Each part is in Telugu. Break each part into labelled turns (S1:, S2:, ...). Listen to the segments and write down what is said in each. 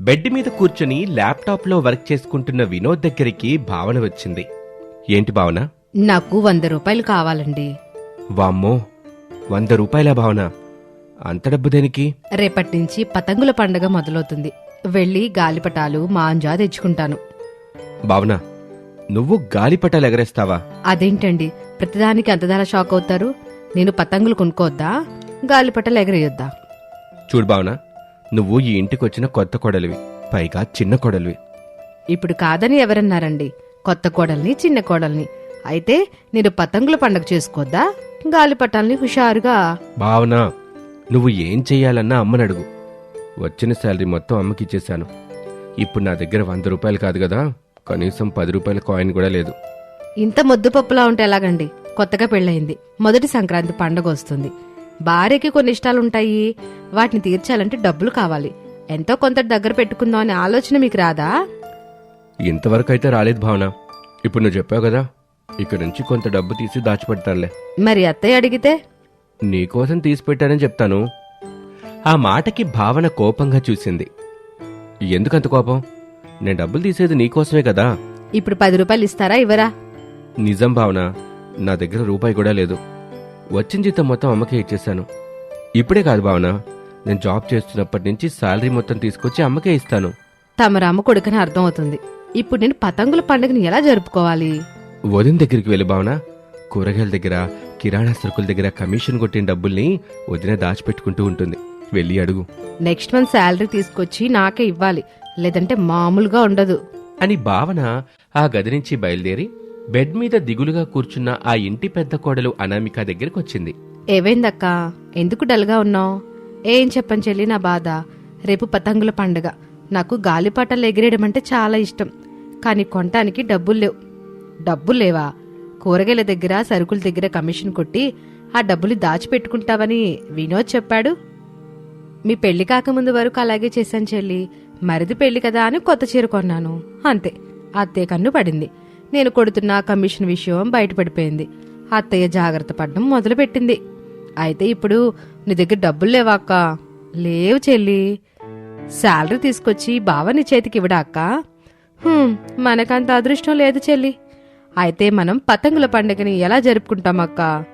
S1: బెడ్ మీద కూర్చుని ల్యాప్టాప్లో వర్క్ చేసుకుంటున్న వినోద్ దగ్గరికి భావన వచ్చింది. ఏంటి భావన?
S2: నాకు వంద రూపాయలు కావాలండి.
S1: వామ్మో వంద రూపాయల భావన? అంత డబ్బు దేనికి?
S2: రేపటి నుంచి పతంగుల పండగ మొదలవుతుంది. వెళ్ళి గాలిపటాలు మాంజా తెచ్చుకుంటాను.
S1: భావన నువ్వు గాలిపటాలు ఎగరేస్తావా?
S2: అదేంటండి? ప్రతిదానికి అంతధార షాక్ అవుతారు. నేను పతంగులు కొనుక్కోవద్దా? గాలిపటాలు ఎగరేయొద్దా?
S1: చూడు భావన నువ్వు ఈ ఇంటికి వచ్చిన కొత్త కొడలివి పైగా చిన్న కొడలివి.
S2: ఇప్పుడు కాదని ఎవరన్నారండి? కొత్త కోడల్ని చిన్న కోడల్ని. అయితే నేను పతంగుల పండగ చేసుకోవద్దా గాలిపటాల్ని హుషారుగా.
S1: భావన నువ్వు ఏం చెయ్యాలన్నా అమ్మని అడుగు వచ్చిన శాలరీ మొత్తం అమ్మకి ఇచ్చేశాను ఇప్పుడు నా దగ్గర వంద రూపాయలు కాదు కదా? కనీసం పది రూపాయల కాయిన్ కూడా లేదు.
S2: ఇంత ముద్దు పప్పులా ఉంటే ఎలాగండి? కొత్తగా పెళ్ళయింది. మొదటి సంక్రాంతి పండగ వస్తుంది. భార్యకి కొన్ని ఇష్టాలుంటాయి. వాటిని తీర్చాలంటే డబ్బులు కావాలి. ఎంతో కొంత దగ్గర పెట్టుకుందాం అనే ఆలోచన మీకు రాదా?
S1: ఇంతవరకు అయితే రాలేదు భావన. ఇప్పుడు నువ్వు చెప్పావు కదా ఇక్కడ నుంచి కొంత డబ్బు తీసి దాచిపెడతానులే.
S2: మరి అత్తయ్య అడిగితే?
S1: నీకోసం తీసి పెట్టానని చెప్తాను. ఆ మాటకి భావన కోపంగా చూసింది. ఎందుకంత కోపం? నేను డబ్బులు తీసేది నీకోసమే కదా.
S2: ఇప్పుడు పది రూపాయలు ఇస్తారా ఇవ్వరా?
S1: నిజం భావన నా దగ్గర రూపాయి కూడా లేదు. వచ్చిన జీతం మొత్తం అమ్మకే ఇచ్చేశాను. ఇప్పుడే కాదు భావన నేను జాబ్ చేస్తున్నప్పటి నుంచి శాలరీ మొత్తం తీసుకొచ్చి అమ్మకే ఇస్తాను.
S2: తమ రామ కొడుకని అర్థం అవుతుంది ఇప్పుడు నేను పతంగుల పండుగని ఎలా జరుపుకోవాలి?
S1: వదిన దగ్గరికి వెళ్ళి భావన. కూరగాయల దగ్గర కిరాణా సరుకుల దగ్గర కమిషన్ కొట్టిన డబ్బుల్ని వదిన దాచిపెట్టుకుంటూ ఉంటుంది. వెళ్ళి అడుగు.
S2: నెక్స్ట్ మంత్ శాలరీ తీసుకొచ్చి నాకే ఇవ్వాలి. లేదంటే మామూలుగా ఉండదు.
S1: అని భావన ఆ గది నుంచి బయలుదేరి బెడ్ మీద దిగులుగా కూర్చున్న ఆ ఇంటి పెద్ద కోడలు అనామిక దగ్గరికి వచ్చింది
S2: ఏవైందక్కా ఎందుకు డల్గా ఉన్నావు? ఏం చెప్పని చెల్లి నా బాధ. రేపు పతంగుల పండుగ. నాకు గాలిపాటలు ఎగిరేయడం అంటే చాలా ఇష్టం. కానీ కొనటానికి డబ్బులు లేవు. డబ్బులు లేవా? కూరగాయల దగ్గర సరుకుల దగ్గర కమిషన్ కొట్టి ఆ డబ్బులు దాచిపెట్టుకుంటావని వినోద్ చెప్పాడు. మీ పెళ్ళి కాకముందు వరకు అలాగే చేశాను చెల్లి. మరిది పెళ్ళి కదా అని కొత్త చీర కొన్నాను. అంతే. అత్తే కన్ను పడింది. నేను కొడుతున్న కమిషన్ విషయం బయటపడిపోయింది. అత్తయ్య జాగ్రత్త పడడం మొదలుపెట్టింది. అయితే ఇప్పుడు నీ దగ్గర డబ్బులు లేవాక్క లేవు చెల్లి. శాలరీ తీసుకొచ్చి బావ నీ చేతికి ఇవ్వడాక్క మనకంత అదృష్టం లేదు చెల్లి. అయితే మనం పతంగుల పండుగని ఎలా జరుపుకుంటామక్క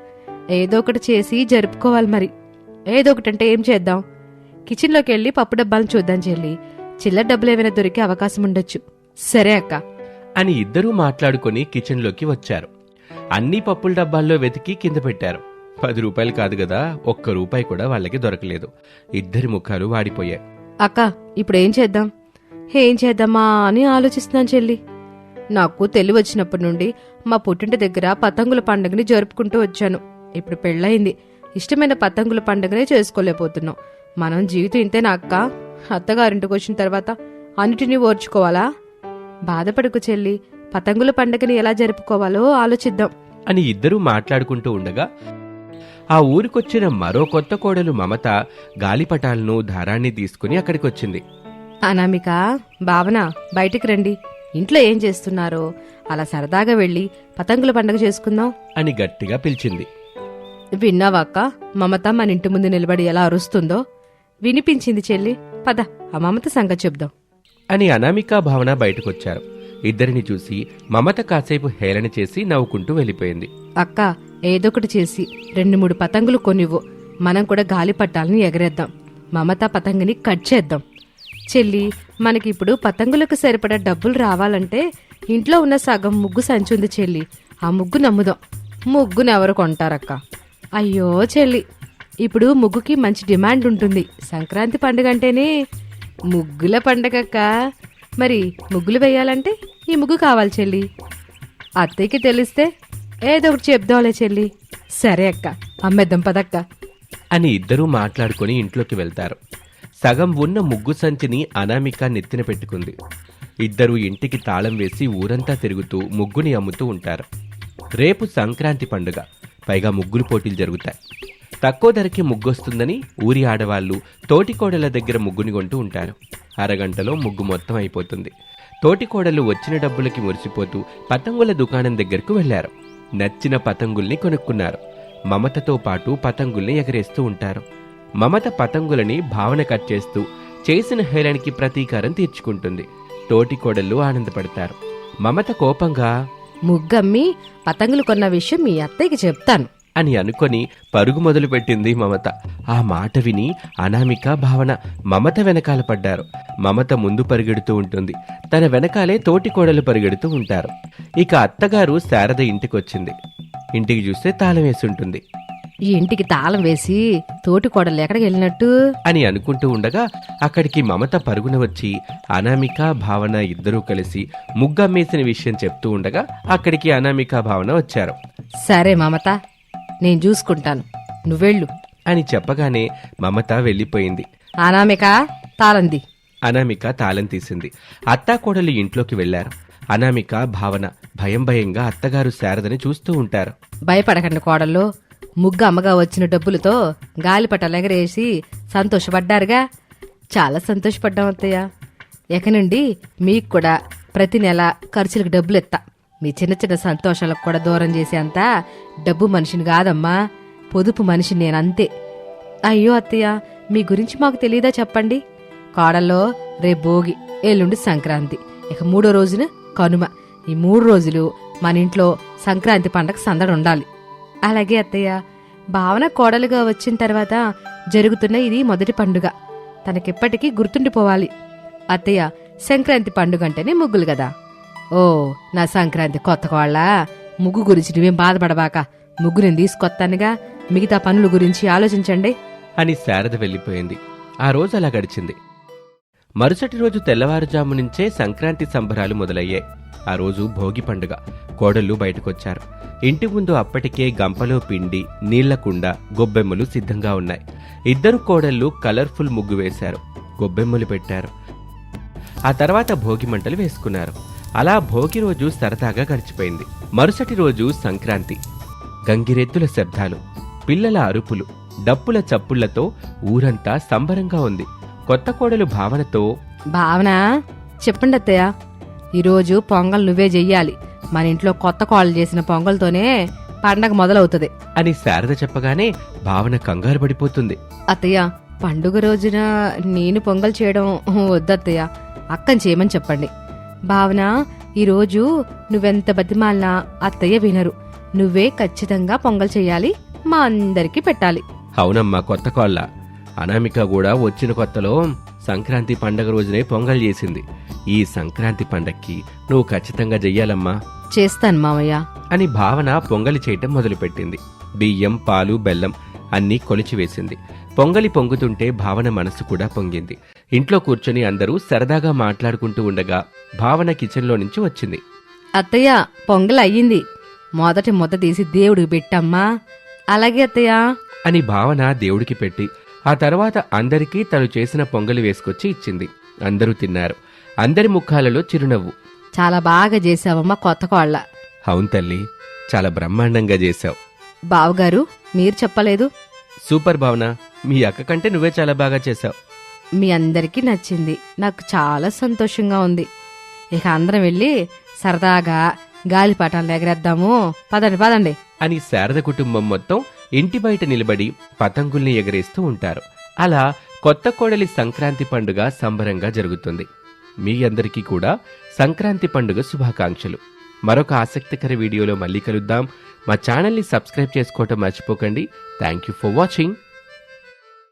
S2: ఏదో ఒకటి చేసి జరుపుకోవాలి మరి. ఏదో ఒకటి అంటే ఏం చేద్దాం? కిచెన్లోకి వెళ్ళి పప్పు డబ్బాలను చూద్దాం చెల్లి. చిల్లర డబ్బులు ఏమైనా దొరికే అవకాశం ఉండొచ్చు. సరే అక్క.
S1: అని ఇద్దరూ మాట్లాడుకొని కిచెన్లోకి వచ్చారు. అన్ని పప్పుల డబ్బాల్లో వెతికి కింద పెట్టారు. పది రూపాయలు కాదు కదా ఒక్క రూపాయి కూడా వాళ్ళకి దొరకలేదు. ఇద్దరి ముఖాలు వాడిపోయాయి.
S2: అక్క ఇప్పుడు ఏం చేద్దాం? ఏం చేద్దామా అని ఆలోచిస్తున్నాను చెల్లి. నాకు తెలివి వచ్చినప్పటి నుండి మా పుట్టింటి దగ్గర పతంగుల పండుగని జరుపుకుంటూ వచ్చాను. ఇప్పుడు పెళ్ళయింది. ఇష్టమైన పతంగుల పండుగనే చేసుకోలేకపోతున్నాం. మనం జీవితం ఇంతేనా అక్క? అత్తగారింటికి వచ్చిన తర్వాత అన్నిటినీ ఓర్చుకోవాలా? బాధపడకు చెల్లి పతంగుల పండుగని ఎలా జరుపుకోవాలో ఆలోచిద్దాం.
S1: అని ఇద్దరూ మాట్లాడుకుంటూ ఉండగా ఆ ఊరికొచ్చిన మరో కొత్త కోడలు మమత గాలిపటాలను దారాన్ని తీసుకుని అక్కడికొచ్చింది.
S2: అనామిక భావన బయటికి రండి. ఇంట్లో ఏం చేస్తున్నారో అలా సరదాగా వెళ్ళి పతంగుల పండుగ చేసుకుందాం.
S1: అని గట్టిగా పిలిచింది.
S2: విన్నావాక్క మమత మన ఇంటి ముందు నిలబడి ఎలా అరుస్తుందో? వినిపించింది చెల్లి. పద ఆ మమత సంగతి చెప్దాం.
S1: అని అనామికా భావన బయటకొచ్చారు. ఇద్దరిని చూసి మమత కాసేపు హేళన చేసి నవ్వుకుంటూ వెళ్ళిపోయింది.
S2: అక్క ఏదొకటి చేసి రెండు మూడు పతంగులు కొనివ్వు. మనం కూడా గాలి పట్టాలని ఎగరేద్దాం. మమత పతంగిని కట్ చేద్దాం. చెల్లి మనకిప్పుడు పతంగులకు సరిపడా డబ్బులు రావాలంటే ఇంట్లో ఉన్న సగం ముగ్గు సంచి ఉంది చెల్లి. ఆ ముగ్గు నమ్ముదాం. ముగ్గును ఎవరు కొంటారక్క? అయ్యో చెల్లి ఇప్పుడు ముగ్గుకి మంచి డిమాండ్ ఉంటుంది. సంక్రాంతి పండుగ అంటేనే ముగ్గుల పండగక్క. మరి ముగ్గులు వేయాలంటే ఈ ముగ్గు కావాలి చెల్లి. అత్తయ్యకి తెలిస్తే ఏదో ఒకటి చెప్దాంలే చెల్లి. సరే అక్క అమ్మేద్దాం పదక్క.
S1: అని ఇద్దరూ మాట్లాడుకొని ఇంట్లోకి వెళ్తారు. సగం ఉన్న ముగ్గు సంచిని అనామిక నెత్తిన పెట్టుకుంది. ఇద్దరు ఇంటికి తాళం వేసి ఊరంతా తిరుగుతూ ముగ్గుని అమ్ముతూ ఉంటారు. రేపు సంక్రాంతి పండుగ. పైగా ముగ్గులు పోటీలు జరుగుతాయి. తక్కువ ధరకి ముగ్గొస్తుందని ఊరి ఆడవాళ్ళు తోటికోడల దగ్గర ముగ్గుని కొంటూ ఉంటారు. అరగంటలో ముగ్గు మొత్తం అయిపోతుంది. తోటికోడలు వచ్చిన డబ్బులకి మురిసిపోతూ పతంగుల దుకాణం దగ్గరకు వెళ్ళారు. నచ్చిన పతంగుల్ని కొనుక్కున్నారు. మమతతో పాటు పతంగుల్ని ఎగరేస్తూ ఉంటారు. మమత పతంగులని భావన కట్ చేస్తూ చేసిన హేళనకి ప్రతీకారం తీర్చుకుంటుంది. తోటికోడళ్ళు ఆనందపడతారు. మమత కోపంగా
S2: ముగ్గమ్మి పతంగులు కొన్న విషయం మీ అత్తయ్యకి చెప్తాను.
S1: అని అనుకొని పరుగు మొదలుపెట్టింది మమత. ఆ మాట విని అనామిక భావన మమత వెనకాల పడ్డారు. మమత ముందు పరిగెడుతూ ఉంటుంది. తన వెనకాలే తోటి కోడలు పరిగెడుతూ ఉంటారు. ఇక అత్తగారు శారద ఇంటికొచ్చింది. ఇంటికి చూస్తే తాళం వేసి ఉంటుంది.
S2: ఈ ఇంటికి తాళం వేసి తోటి కోడలు ఎక్కడికి వెళ్ళినట్టు?
S1: అని అనుకుంటూ ఉండగా అక్కడికి మమత పరుగున వచ్చి అనామిక భావన ఇద్దరూ కలిసి ముగ్గమ్మేసిన విషయం చెప్తూ ఉండగా అక్కడికి అనామిక భావన వచ్చారు.
S2: సరే మమత నేను చూసుకుంటాను. నువ్వెళ్ళు.
S1: అని చెప్పగానే మమత వెళ్ళిపోయింది.
S2: అనామిక తాళంది.
S1: అనామిక తాళం తీసింది. అత్తాకోడలు ఇంట్లోకి వెళ్ళారు అనామిక భావన భయం భయంగా అత్తగారు శారదని చూస్తూ ఉంటారు.
S2: భయపడకండి కోడళ్ళు ముగ్గు అమ్మగా వచ్చిన డబ్బులతో గాలిపటాలు ఎగరేసి సంతోషపడ్డారుగా. చాలా సంతోషపడ్డాం అత్తయ్య. ఇక నుండి మీకు కూడా ప్రతి నెల ఖర్చులకు డబ్బులు ఎత్తా మీ చిన్న చిన్న సంతోషాలకు కూడా దూరం చేసేంత డబ్బు మనిషిని కాదమ్మా. పొదుపు మనిషి నేను అంతే అయ్యో అత్తయ్య మీ గురించి మాకు తెలియదా చెప్పండి? కోడల్లో రే భోగి ఎల్లుండి సంక్రాంతి. ఇక మూడో రోజున కనుమ. ఈ మూడు రోజులు మన ఇంట్లో సంక్రాంతి పండగ సందడి ఉండాలి. అలాగే అత్తయ్య భావన కోడలుగా వచ్చిన తర్వాత జరుగుతున్న ఇది మొదటి పండుగ. తనకిప్పటికీ గుర్తుండిపోవాలి. అత్తయ్య సంక్రాంతి పండుగ అంటేనే ముగ్గులు కదా. ఓ నా సంక్రాంతి కొత్త కోళ్ళ. ముగ్గు గురించి నువ్వేం బాధపడబాక. ముగ్గు నేను తీసుకొత్తానుగా. మిగతా పనుల గురించి ఆలోచించండి.
S1: అని శారద వెళ్ళిపోయింది. ఆ రోజు అలా గడిచింది. మరుసటి రోజు తెల్లవారుజాము నుంచే సంక్రాంతి సంబరాలు మొదలయ్యాయి. ఆ రోజు భోగి పండుగ. కోడళ్ళు బయటకొచ్చారు. ఇంటి ముందు అప్పటికే గంపలో పిండి నీళ్ళకుండ గొబ్బెమ్మలు సిద్ధంగా ఉన్నాయి. ఇద్దరు కోడళ్ళు కలర్ఫుల్ ముగ్గు వేశారు. గొబ్బెమ్మలు పెట్టారు. ఆ తర్వాత భోగి మంటలు వేసుకున్నారు. అలా భోగి రోజు సరదాగా గడిచిపోయింది. మరుసటి రోజు సంక్రాంతి. గంగిరెద్దుల శబ్దాలు పిల్లల అరుపులు డప్పుల చప్పుళ్ళతో ఊరంతా సంబరంగా ఉంది. కొత్త కోడలు భావనతో
S2: భావన చెప్పండి అత్తయ్య. ఈరోజు పొంగల్ నువ్వే చెయ్యాలి. మన ఇంట్లో కొత్త కోళ్ళు చేసిన పొంగల్తోనే పండగ మొదలవుతుంది.
S1: అని శారద చెప్పగానే భావన కంగారు పడిపోతుంది.
S2: అత్తయ్య పండుగ రోజున నేను పొంగల్ చేయడం వద్దత్తయ్య. అక్కని చేయమని చెప్పండి. భావన ఈరోజు నువ్వెంత బతిమాలినా అత్తయ్య వినరు. నువ్వే ఖచ్చితంగా పొంగల్ చెయ్యాలి మా అందరికీ పెట్టాలి.
S1: అవునమ్మా కొత్త కోళ్ళ. అనామిక కూడా వచ్చిన కొత్తలో సంక్రాంతి పండగ రోజునే పొంగల్ చేసింది. ఈ సంక్రాంతి పండక్కి నువ్వు ఖచ్చితంగా చెయ్యాలమ్మా.
S2: చేస్తాను మామయ్య
S1: అని భావన పొంగలి చేయటం మొదలుపెట్టింది. బియ్యం పాలు బెల్లం అన్నీ కొలిచి వేసింది పొంగలి పొంగుతుంటే భావన మనసు కూడా పొంగింది. ఇంట్లో కూర్చొని అందరూ సరదాగా మాట్లాడుకుంటూ ఉండగా భావన కిచెన్లో నుంచి వచ్చింది.
S2: అత్తయ్య పొంగల్ అయ్యింది మొదటి ముద్ద తీసి దేవుడికి పెట్టమ్మా. అలాగే అత్తయ్య.
S1: అని భావన దేవుడికి పెట్టి ఆ తర్వాత అందరికీ తను చేసిన పొంగలి వేసుకొచ్చి ఇచ్చింది. అందరూ తిన్నారు. అందరి ముఖాలలో చిరునవ్వు.
S2: చాలా బాగా చేసావమ్మా కొత్త కోళ్ళ.
S1: అవును తల్లి చాలా బ్రహ్మాండంగా చేశావు.
S2: బావగారు మీరు చెప్పలేదు.
S1: సూపర్ భావన మీ అక్క కంటే నువ్వే చాలా బాగా చేశావు.
S2: మీ అందరికీ నచ్చింది. నాకు చాలా సంతోషంగా ఉంది. ఇక అందరం వెళ్ళి సరదాగా గాలిపటాలు ఎగరేద్దాము. పదండి పదండి.
S1: అని శారద కుటుంబం మొత్తం ఇంటి బయట నిలబడి పతంగుల్ని ఎగరేస్తూ ఉంటారు. అలా కొత్త కోడలి సంక్రాంతి పండుగ సంబరంగా జరుగుతుంది. మీ అందరికీ కూడా సంక్రాంతి పండుగ శుభాకాంక్షలు. మరొక ఆసక్తికర వీడియోలో మళ్ళీ కలుద్దాం. మా ఛానల్ని సబ్స్క్రైబ్ చేసుకోవటం మర్చిపోకండి. Thank you for watching